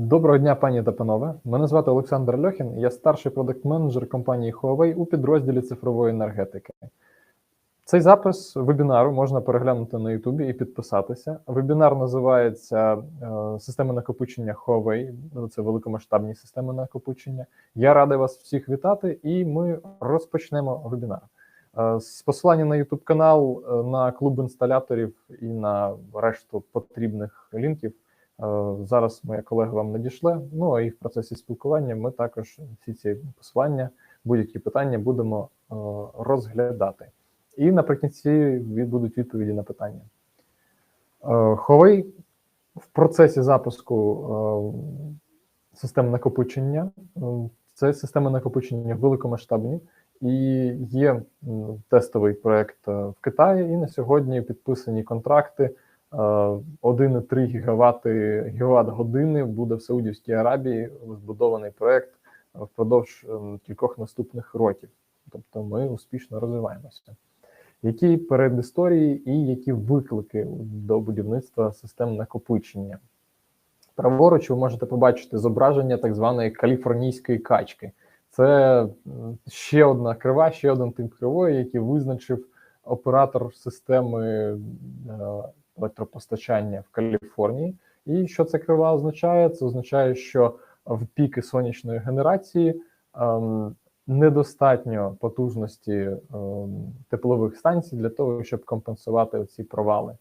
Доброго дня, пані та панове. Мене звати Олександр Льохін, я старший продакт-менеджер компанії Huawei у підрозділі цифрової енергетики. Цей запис вебінару можна переглянути на Ютубі і підписатися. Вебінар називається е, Системи накопичення Huawei. Це великомасштабні системи накопичення. Я радий вас всіх вітати, і ми розпочнемо вебінар. Е, з посилання на YouTube канал, е, на клуб інсталяторів і на решту потрібних лінків. Е, Зараз моя колега вам надішле. Ну і в процесі спілкування ми також всі ці посилання, будь-які питання будемо е, розглядати. І наприкінці будуть відповіді на питання. Е, Huawei в процесі запуску е, систем накопичення. е, Це системи накопичення великомасштабні і є тестовий проект е, в Китаї. І на сьогодні підписані контракти. Е, 1,3 гігавати гігават години буде в Саудівській Арабії збудований проект е, впродовж ем, кількох наступних років. Тобто ми успішно розвиваємося. Які передісторії і які виклики до будівництва систем накопичення? Праворуч ви можете побачити зображення так званої каліфорнійської качки. Це ще одна крива, ще один тип кривої, який визначив оператор системи е, електропостачання в Каліфорнії. І що ця крива означає? Це означає, що в піки сонячної генерації ем, недостатньо потужності ем, теплових станцій для того, щоб компенсувати ці провали.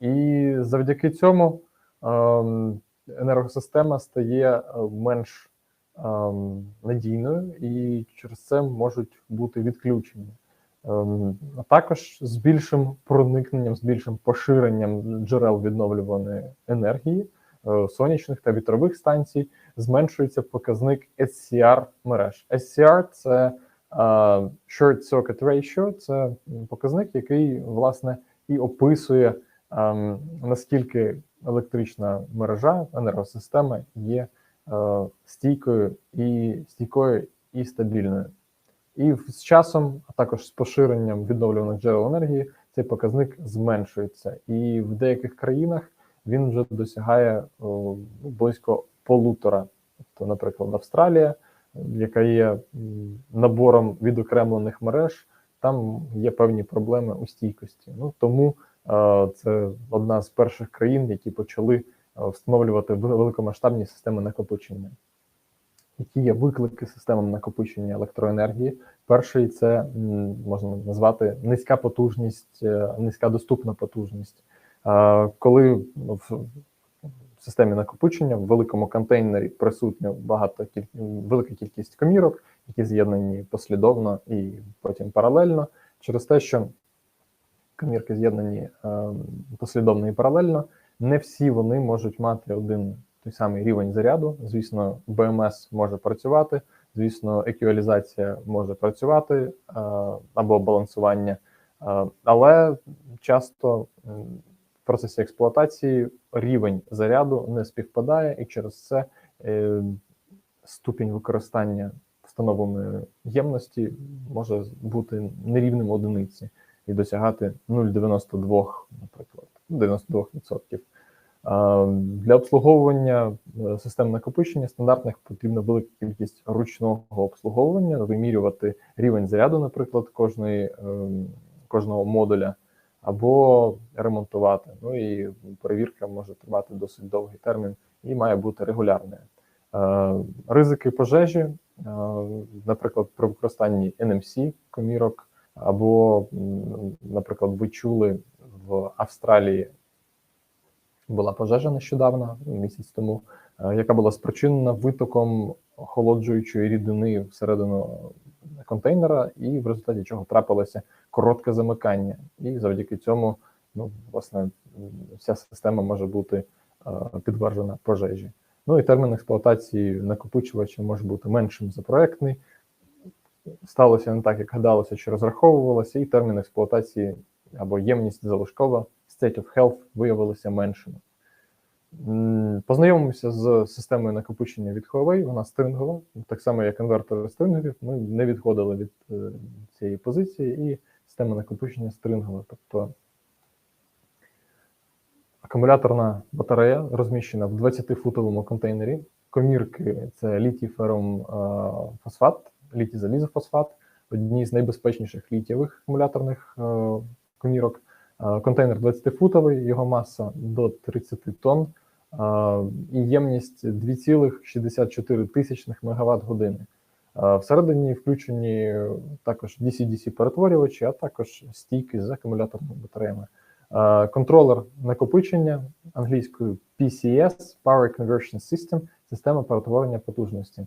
І завдяки цьому ем, енергосистема стає е, менш ем, надійною, і через це можуть бути відключення. Ем, А також з більшим проникненням, з більшим поширенням джерел відновлюваної енергії, е, сонячних та вітрових станцій, зменшується показник SCR мереж. SCR – це е, Short Circuit Ratio, це показник, який власне і описує ем, наскільки електрична мережа, енергосистема є е, стійкою і стійкою і стабільною. І з часом, а також з поширенням відновлюваних джерел енергії, цей показник зменшується. І в деяких країнах він вже досягає о, ну, близько полутора. Тобто, наприклад, Австралія, яка є набором відокремлених мереж, там є певні проблеми у стійкості. Ну тому е, це одна з перших країн, які почали е, встановлювати великомасштабні системи накопичення. Які є виклики системам накопичення електроенергії? Перший це можна назвати низька потужність, е, низька доступна потужність. Коли в системі накопичення в великому контейнері присутня багато велика кількість комірок, які з'єднані послідовно і потім паралельно, через те, що комірки з'єднані е, послідовно і паралельно, не всі вони можуть мати один той самий рівень заряду. Звісно, БМС може працювати, звісно, еквалізація може працювати е, або балансування, е, але часто в процесі експлуатації рівень заряду не співпадає, і через це е, ступінь використання встановленої ємності може бути нерівним одиниці і досягати 0,92, наприклад, 92%. Для обслуговування е, систем накопичення стандартних потрібна велика кількість ручного обслуговування, вимірювати рівень заряду, наприклад, кожної, ем, кожного модуля, або ремонтувати. Ну і перевірка може тривати досить довгий термін і має бути регулярною. Е, Ризики пожежі, е, наприклад, при використанні NMC комірок, або, наприклад, ви чули в Австралії була пожежа нещодавно, місяць тому, е, яка була спричинена витоком охолоджуючої рідини всередину контейнера, і в результаті чого трапилося коротке замикання. І завдяки цьому, ну, власне, вся система може бути е, підтверджена пожежі. Ну і термін експлуатації накопичувача може бути меншим за проектний. Сталося не так, як гадалося, чи розраховувалося, і термін експлуатації або ємність залишкова state of health виявилися меншими. Познайомимося з системою накопичення від Huawei, вона стрингова, так само як інвертори стрингові. Ми не відходили від е, цієї позиції, і система накопичення стрингова. Тобто Акумуляторна батарея розміщена в 20-футовому контейнері. Комірки це літій ферум фосфат, літій залізофосфат, одні з найбезпечніших літієвих акумуляторних е, комірок. Е, контейнер 20-футовий, його маса до 30 тонн і ємність 2,64 тисячних МВт години. Всередині включені також DC-DC перетворювачі, а також стійки з акумуляторними батареями. Контролер накопичення англійською PCS Power Conversion System, система перетворення потужності.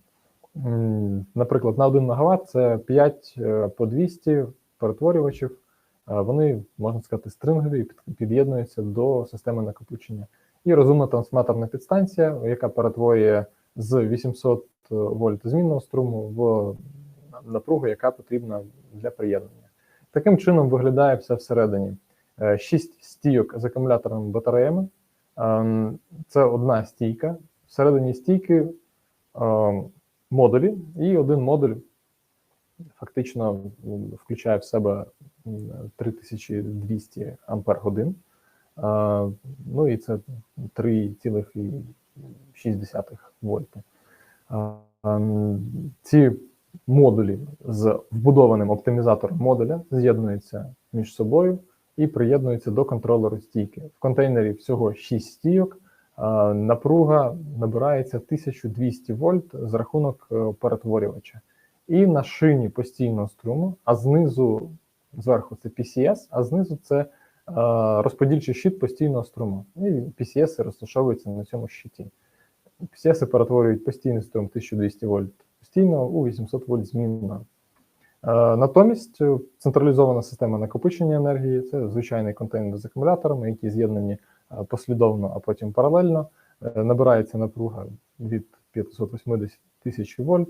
Наприклад, на 1 МВт це 5 е, по 200 перетворювачів. Вони, можна сказати, стрингові під'єднуються до системи накопичення. І розумна трансформаторна підстанція, яка перетворює з 800 вольт змінного струму в напругу, яка потрібна для приєднання. Таким чином виглядає все всередині. Е, шість стійок з акумуляторними батареями. Ем, це одна стійка. Всередині стійки модулі, і один модуль фактично включає в себе 3200 ампер годин. Ну і це 3,6 вольти. Ці модулі з вбудованим оптимізатором модуля з'єднуються між собою і приєднуються до контролеру стійки. В контейнері всього 6 стійок. Напруга набирається 1200 вольт з рахунок е, перетворювача. І на шині постійного струму, а знизу, зверху це PCS, а знизу це розподільчий щит постійного струму. І PCS розташовуються на цьому щиті. PCS перетворюють постійний струм 1200 вольт постійно у 800 вольт змінно. Натомість е, централізована система накопичення енергії це звичайний контейнер з акумуляторами, які з'єднані послідовно, а потім паралельно. Е, набирається напруга від 580 тисяч вольт.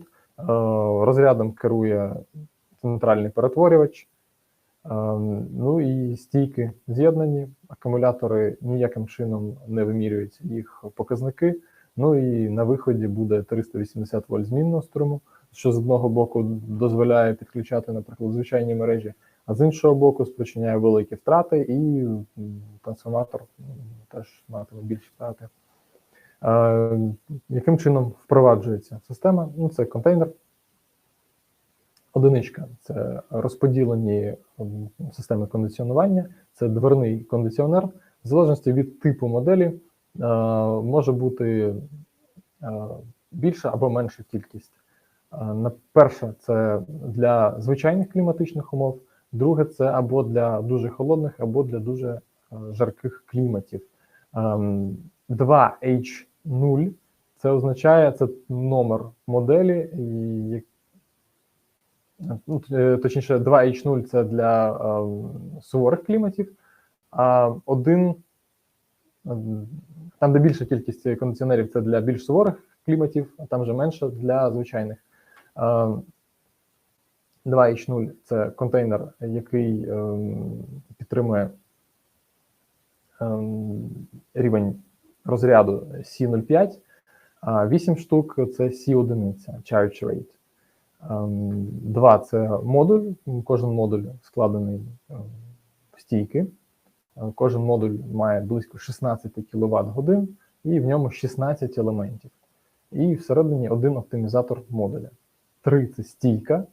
Розрядом керує центральний перетворювач. Ну і стійки з'єднані, акумулятори ніяким чином не вимірюються їх показники. Ну і на виході буде 380 вольт змінного струму, що з одного боку дозволяє підключати, наприклад, звичайні мережі, а з іншого боку, спричиняє великі втрати, і трансформатор теж матиме більші втрати. Яким чином впроваджується система? Ну, Це контейнер. Одиничка це розподілені системи кондиціонування, це дверний кондиціонер. В залежності від типу моделі е, може бути е, більша або менша кількість. Е, перше, це для звичайних кліматичних умов, друге це або для дуже холодних, або для дуже жарких кліматів. 2H0 це означає це номер моделі, точніше, 2H0 це для е, суворих кліматів, а один, там, де більша кількість кондиціонерів, це для більш суворих кліматів, а там вже менше для звичайних. 2H0 це контейнер, який е, підтримує е, рівень розряду C05, а 8 штук це C1, charge rate. Ем, два це модуль. Кожен модуль складений ем, в стійки. Е, кожен модуль має близько 16 кВт годин, і в ньому 16 елементів. І всередині один оптимізатор модуля. Три це стійка.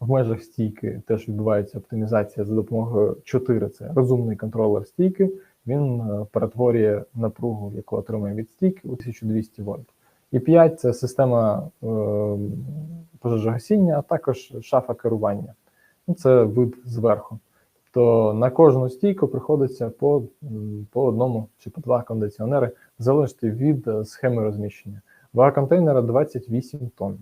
В межах стійки теж відбувається оптимізація за допомогою 4 це розумний контролер стійки. Він е, перетворює напругу, яку отримує від стійки, у 1200 вольт. І 5 це система е, пожежогасіння, а також шафа керування. Ну, Це вид зверху. Тобто на кожну стійку приходиться по по одному чи по два кондиціонери, залежно від е, схеми розміщення. Вага контейнера 28 тонн.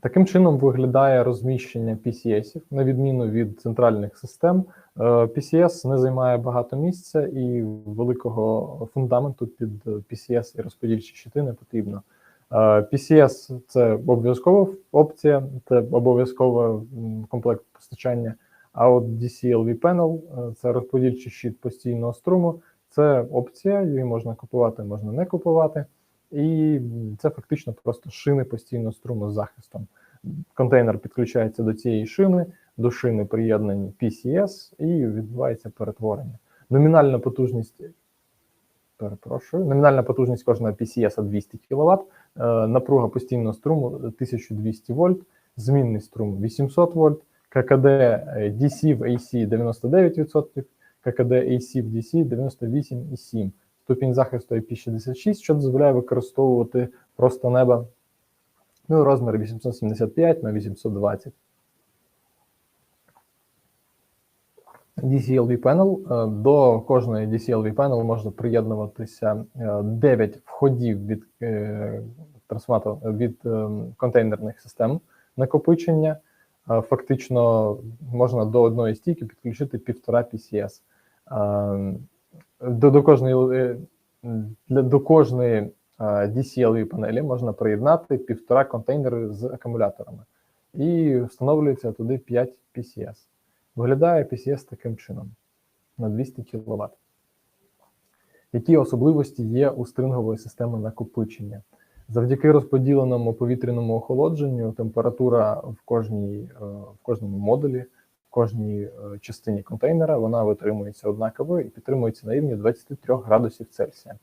Таким чином виглядає розміщення PCS, на відміну від центральних систем. Е, PCS не займає багато місця і великого фундаменту під PCS і розподільчі щити не потрібно. Е, PCS це обов'язкова опція, це обов'язковий комплект постачання. А от DCLV Panel е, це розподільчий щит постійного струму. Це опція, її можна купувати, можна не купувати. І це фактично просто шини постійного струму з захистом. Контейнер підключається до цієї шини, до шини приєднані PCS і відбувається перетворення. Номінальна потужність, перепрошую, номінальна потужність кожного PCS 200 кВт, напруга постійного струму 1200 вольт, змінний струм 800 вольт, ККД е, DC в AC 99%, ККД AC в DC 98,7%. Ступінь захисту IP66, що дозволяє використовувати просто неба ну, розмір 875 на 820. DCLV Panel. Е, До кожної DCLV Panel можна приєднуватися 9 входів від е, від е, контейнерних систем накопичення. Е, Фактично можна до одної стійки підключити півтора PCS. До, до кожної е, для до кожної е, DCLV панелі можна приєднати півтора контейнери з акумуляторами, і встановлюється туди 5 PCS. Виглядає PCS таким чином на 200 кВт. Які особливості є у стрингової системи накопичення? Завдяки розподіленому повітряному охолодженню температура в кожній, е, в кожному модулі, кожній е, частині контейнера вона витримується однаково і підтримується на рівні 23 градусів Цельсія. Е,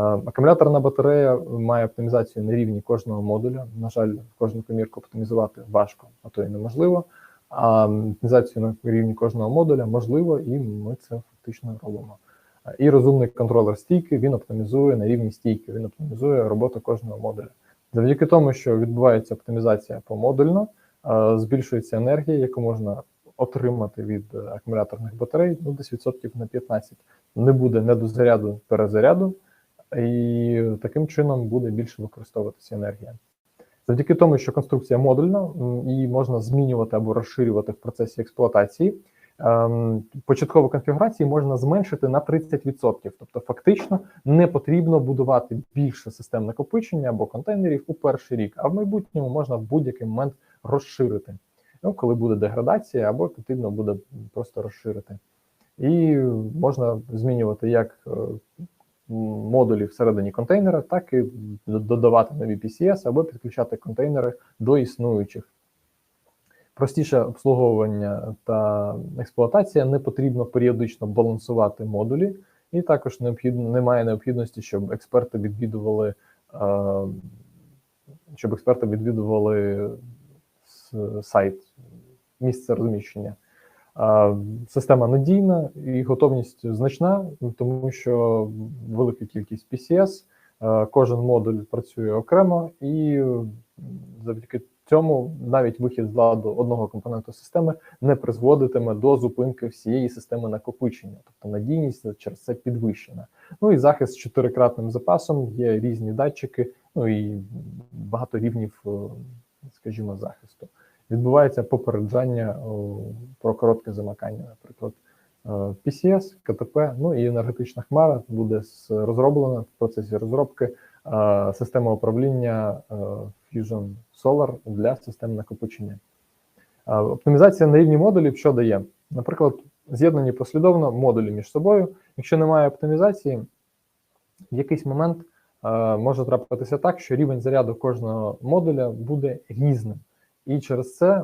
Акумуляторна батарея має оптимізацію на рівні кожного модуля. На жаль, кожну комірку оптимізувати важко, а то і неможливо. А оптимізацію на рівні кожного модуля можливо, і ми це фактично робимо. І розумний контролер стійки він оптимізує на рівні стійки, він оптимізує роботу кожного модуля. Завдяки тому, що відбувається оптимізація помодульно, е, збільшується енергія, яку можна отримати від е, акумуляторних батарей, ну десь відсотків на 15. Не буде недозаряду перезаряду, і таким чином буде більше використовуватися енергія. Завдяки тому, що конструкція модульна, її можна змінювати або розширювати в процесі експлуатації. ем, Початкову конфігурацію можна зменшити на 30%. Тобто, фактично не потрібно будувати більше систем накопичення або контейнерів у перший рік, а в майбутньому можна в будь-який момент розширити. Ну, коли буде деградація, або потрібно буде просто розширити. І можна змінювати як е, модулі всередині контейнера, так і додавати нові PCS або підключати контейнери до існуючих. Простіше обслуговування та експлуатація не потрібно періодично балансувати модулі, і також необхідно немає необхідності, щоб експерти відвідували, е, щоб експерти відвідували сайт, місце розміщення. Система надійна і готовність значна, тому що велика кількість PCS, е, кожен модуль працює окремо, і завдяки цьому навіть вихід з ладу одного компоненту системи не призводитиме до зупинки всієї системи накопичення, тобто надійність через це підвищена. Ну і захист з чотирикратним запасом, є різні датчики, ну і багато рівнів, е, скажімо, захисту відбувається попереджання про коротке замикання, наприклад, е, PCS, КТП, ну і енергетична хмара буде розроблена в процесі розробки е, система управління е, Fusion Solar для систем накопичення. Е, Оптимізація на рівні модулів що дає? Наприклад, з'єднані послідовно модулі між собою. Якщо немає оптимізації, в якийсь момент е, може трапитися так, що рівень заряду кожного модуля буде різним. І через це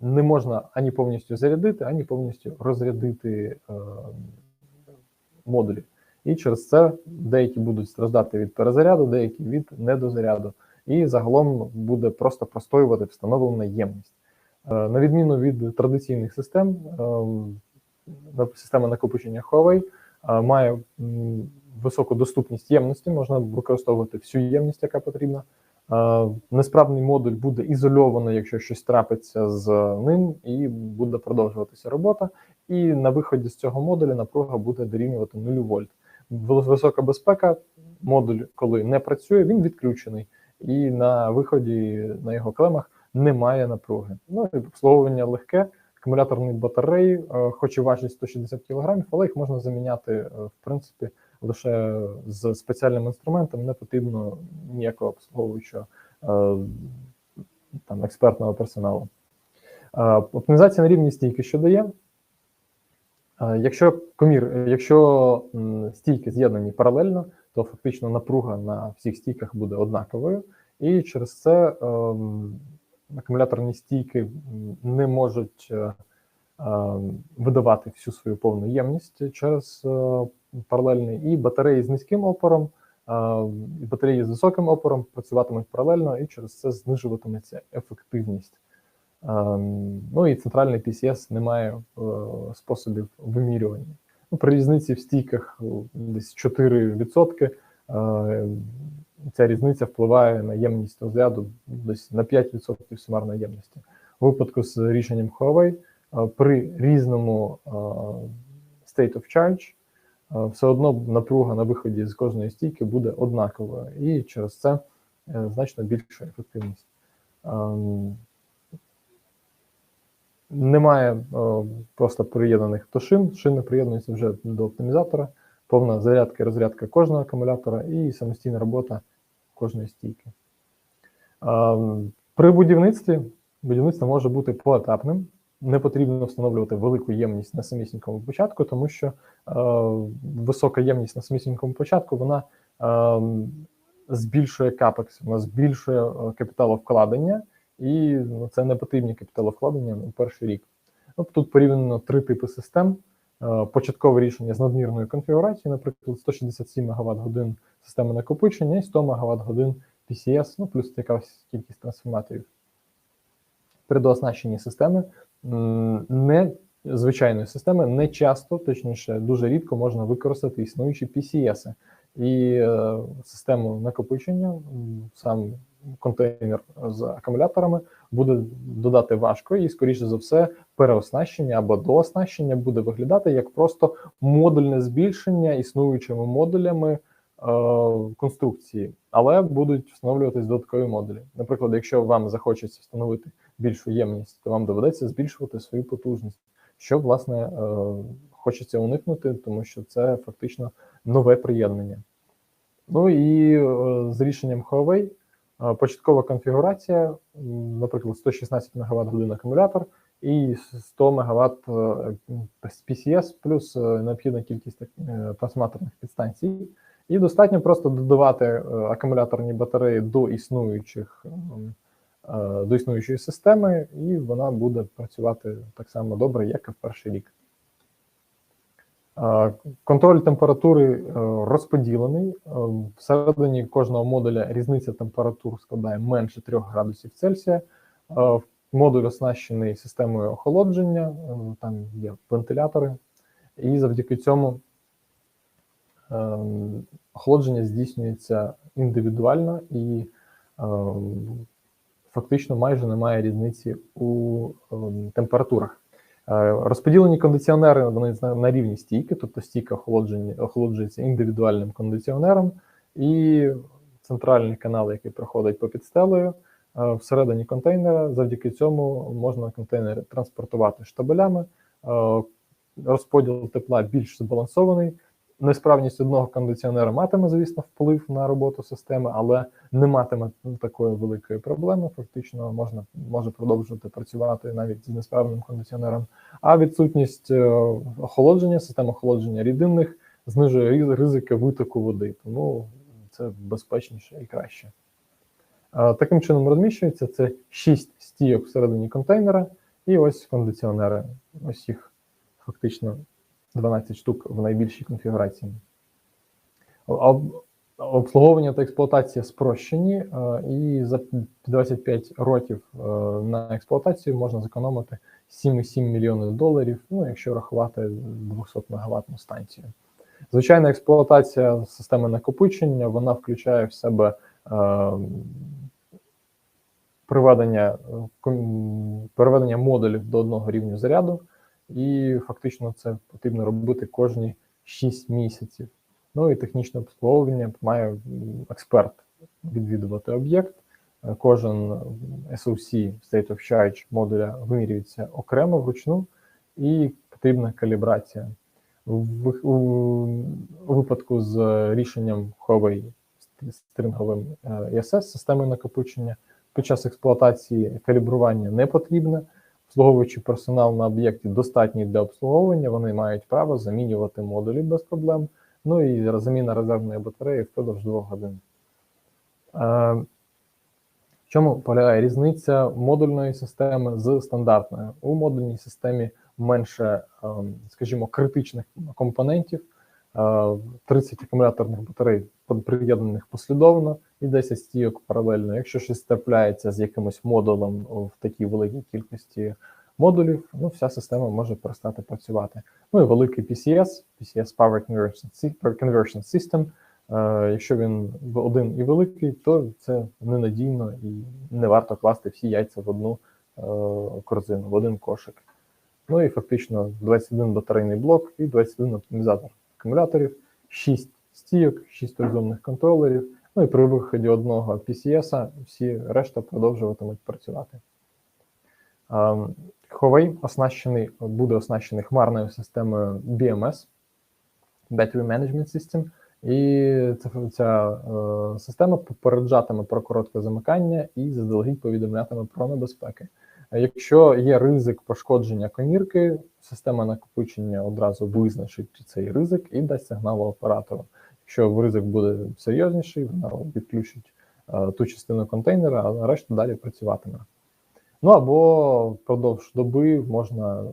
не можна ані повністю зарядити, ані повністю розрядити е, модулі. І через це деякі будуть страждати від перезаряду, деякі від недозаряду. І загалом буде просто простоювати встановлена ємність. Е, на відміну від традиційних систем, е, система накопичення Huawei е, має високу доступність ємності, можна використовувати всю ємність, яка потрібна. Е, Несправний модуль буде ізольовано, якщо щось трапиться з ним, і буде продовжуватися робота. І на виході з цього модуля напруга буде дорівнювати 0 вольт. Вис- Висока безпека, модуль, коли не працює, він відключений, і на виході на його клемах немає напруги. Ну і обслуговування легке. Акумуляторні батареї, е, хоч і важать 160 кг, але їх можна заміняти е, в принципі лише з спеціальним інструментом, не потрібно ніякого обслуговуючого е, там експертного персоналу. Е, Оптимізація на рівні стійки що дає? Е, Якщо комір, якщо стійки з'єднані паралельно, то фактично напруга на всіх стійках буде однаковою, і через це ем, акумуляторні стійки не можуть е, видавати всю свою повну ємність через паралельний, і батареї з низьким опором, і батареї з високим опором працюватимуть паралельно, і через це знижуватиметься ефективність. Ну і центральний PCS не має е, способів вимірювання. Ну, При різниці в стійках десь 4%. Ця різниця впливає на ємність розряду десь на 5% сумарної ємності. У випадку з рішенням Huawei при різному state of charge все одно напруга на виході з кожної стійки буде однаковою, і через це е, значно більша ефективність. Немає просто приєднаних до шин, шини приєднуються вже до оптимізатора, повна зарядка і розрядка кожного акумулятора і самостійна робота кожної стійки. При будівництві будівництво може бути поетапним не потрібно встановлювати велику ємність на самісінькому початку, тому що е, висока ємність на самісінькому початку вона е, збільшує капекс, вона збільшує е, капіталовкладення, і ну, це не потрібні капіталовкладення у перший рік. Ну, Тут порівняно три типи систем. Е, початкове рішення з надмірною конфігурацією, наприклад, 167 МВт годин системи накопичення і 100 МВт годин PCS, ну плюс якась кількість трансформаторів. При системи не звичайної системи не часто, точніше, дуже рідко можна використати існуючі PCS і е, систему накопичення, сам контейнер з акумуляторами буде додати важко, і, скоріше за все, переоснащення або дооснащення буде виглядати як просто модульне збільшення існуючими модулями. Е, конструкції, але будуть встановлюватись додаткові модулі. Наприклад, якщо вам захочеться встановити більшу ємність, то вам доведеться збільшувати свою потужність, що власне е, хочеться уникнути, тому що це фактично нове приєднання. Ну і е, з рішенням Huawei початкова конфігурація, наприклад, 116 МВт годин акумулятор і 100 МВт PCS плюс необхідна кількість трансформаторних підстанцій. І достатньо просто додавати е, акумуляторні батареї до існуючих е, до існуючої системи, і вона буде працювати так само добре, як і в перший рік. Е, контроль температури розподілений. Всередині кожного модуля різниця температур складає менше 3 градусів Цельсія. Модуль оснащений системою охолодження, там є вентилятори, і завдяки цьому Ем, охолодження здійснюється індивідуально і ем, фактично майже немає різниці у ем, температурах. Е, розподілені кондиціонери вони на рівні стійки, тобто стійка охолоджується індивідуальним кондиціонером, і центральний канал, який проходить по підстелею, е, всередині контейнера. Завдяки цьому можна контейнери транспортувати штабелями. Е, розподіл тепла більш збалансований. Несправність одного кондиціонера матиме, звісно, вплив на роботу системи, але не матиме такої великої проблеми. Фактично можна може продовжувати працювати навіть з несправним кондиціонером. А відсутність е, охолодження, система охолодження рідинних знижує ризики витоку води, тому це безпечніше і краще. Таким чином розміщується це 6 стійок всередині контейнера, і ось кондиціонери. Ось їх фактично 12 штук в найбільшій конфігурації. Обслуговування та експлуатація спрощені, е, і за 25 років е, на експлуатацію можна зекономити 7,7 мільйонів доларів, ну, якщо рахувати 200 мегаваттну станцію. Звичайна експлуатація системи накопичення вона включає в себе е, приведення, переведення модулів до одного рівня заряду і фактично це потрібно робити кожні 6 місяців. Ну і технічне обслуговування має експерт відвідувати об'єкт. Кожен SOC State of Charge модуля вимірюється окремо вручну, і потрібна калібрація. У, випадку з рішенням Huawei стринговим ESS е, системи накопичення під час експлуатації калібрування не потрібне обслуговуючий персонал на об'єкті достатній для обслуговування, вони мають право замінювати модулі без проблем. Ну і заміна резервної батареї впродовж двох годин. Е, в чому полягає різниця модульної системи з стандартною? У модульній системі менше, ем, скажімо, критичних компонентів, 30 акумуляторних батарей приєднаних послідовно і 10 стійок паралельно. Якщо щось трапляється з якимось модулем в такій великій кількості модулів, ну вся система може перестати працювати. Ну і великий PCS, PCS Power Conversion System. Е, Якщо він один і великий, то це ненадійно і не варто класти всі яйця в одну е, корзину, в один кошик. Ну і фактично 21 батарейний блок і 21 оптимізатор акумуляторів, 6 стійок, 6 розумних контролерів. Ну і при виході одного PCS всі решта продовжуватимуть працювати. Ем, Huawei оснащений, буде оснащений хмарною системою BMS, Battery Management System, і ця, ця е, система попереджатиме про коротке замикання і заздалегідь повідомлятиме про небезпеки. Якщо є ризик пошкодження комірки, система накопичення одразу визначить цей ризик і дасть сигнал оператору. Якщо ризик буде серйозніший, вона відключить е, ту частину контейнера, а решта далі працюватиме. Ну або впродовж доби можна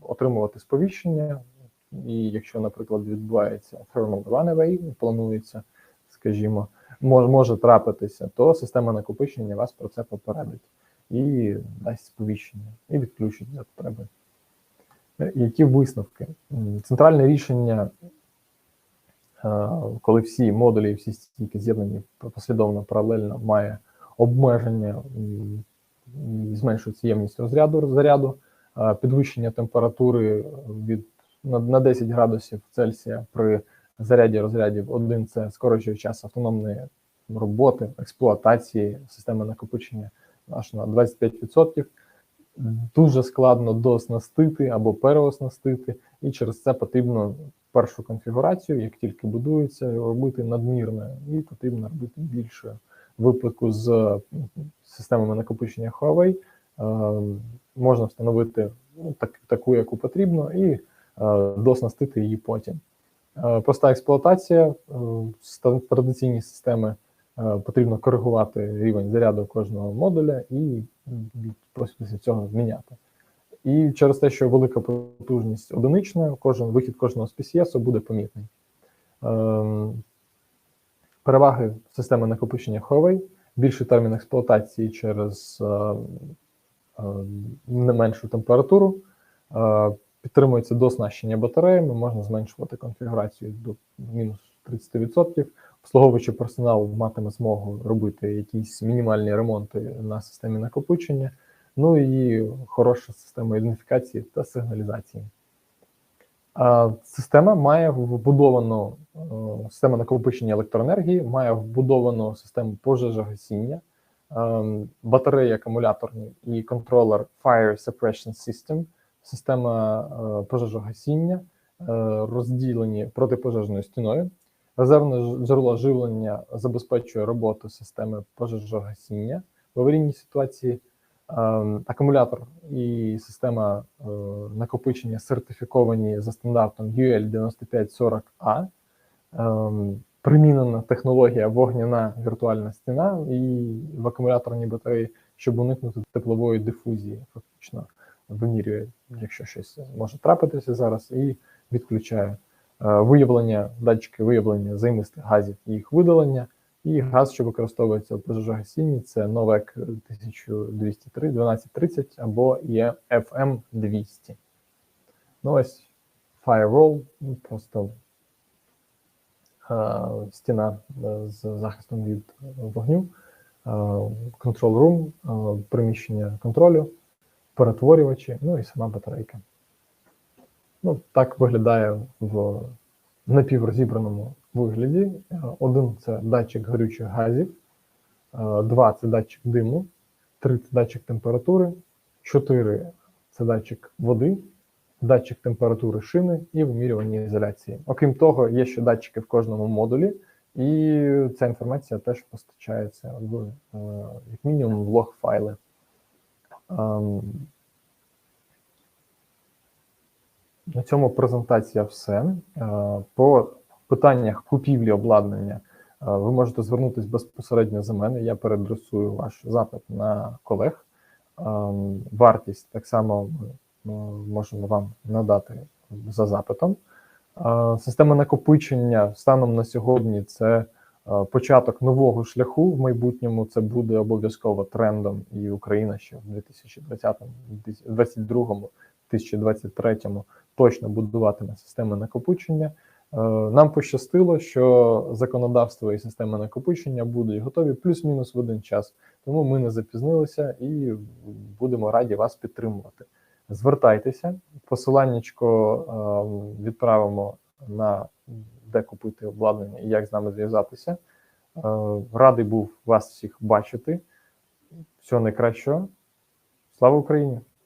отримувати сповіщення, і якщо, наприклад, відбувається thermal runaway, планується, скажімо, мож, може трапитися, то система накопичення вас про це попередить і дасть сповіщення, і відключить за потреби. Е, Які висновки? Центральне рішення, е, коли всі модулі і всі стійки з'єднані послідовно паралельно, має обмеження і, зменшується ємність розряду заряду, е, підвищення температури від на 10 градусів Цельсія при заряді розрядів 1 це скорочує час автономної роботи, експлуатації системи накопичення аж на 25%. Дуже складно дооснастити або переоснастити, і через це потрібно першу конфігурацію, як тільки будується, робити надмірною, і потрібно робити більше. Випадку з системами накопичення Huawei е, можна встановити ну, так, таку, яку потрібно, і е, дооснастити її потім. Е, Проста експлуатація традиційні системи потрібно коригувати рівень заряду кожного модуля і після цього міняти. І через те, що велика потужність одинична, кожен вихід кожного з PCS буде помітний. Ем, Переваги системи накопичення Huawei, більший термін експлуатації через е, е, не меншу температуру, е, підтримується дооснащення батареями, можна зменшувати конфігурацію до мінус 30%. Обслуговуючий персонал матиме змогу робити якісь мінімальні ремонти на системі накопичення, ну і хороша система ідентифікації та сигналізації. Система має вбудовану е, система накопичення електроенергії, має вбудовану систему пожежогасіння, е, батареї акумуляторні і контролер Fire Suppression System, система е, пожежогасіння, розділені протипожежною стіною. Резервне джерело живлення забезпечує роботу системи пожежогасіння в аварійній ситуації. Ем, Акумулятор і система е, накопичення сертифіковані за стандартом UL 9540A. Ем, Примінена технологія вогняна віртуальна стіна і в акумуляторній батареї, щоб уникнути теплової дифузії, фактично вимірює, якщо щось може трапитися зараз, і відключає виявлення, датчики виявлення займистих газів і їх видалення. І газ, що використовується в пожежогасінні, це Novec 1203 1230 або є FM 200. Ну ось Firewall, ну, просто е, стіна е, з захистом від вогню, е, control room, е, приміщення контролю, перетворювачі, ну і сама батарейка. Ну, так виглядає в напіврозібраному вигляді. Один це датчик горючих газів, е, два це датчик диму, три це датчик температури, чотири це датчик води, датчик температури шини і вимірювання ізоляції. Окрім того, є ще датчики в кожному модулі, і ця інформація теж постачається в е, як мінімум в лог файли. Ем, На цьому презентація все. Е, По питаннях купівлі обладнання е, ви можете звернутися безпосередньо за мене. Я передресую ваш запит на колег. ем, вартість так само е, можемо вам надати за запитом. Е, Система накопичення станом на сьогодні це е, початок нового шляху в майбутньому. Це буде обов'язково трендом, і Україна ще в 2020, 2022, 2023 точно будуватиме системи накопичення. Е, Нам пощастило, що законодавство і система накопичення будуть готові плюс-мінус в один час. Тому ми не запізнилися і будемо раді вас підтримувати. Звертайтеся, посиланнячко е, відправимо на де купити обладнання і як з нами зв'язатися. Е, Радий був вас всіх бачити. Всього найкращого. Слава Україні!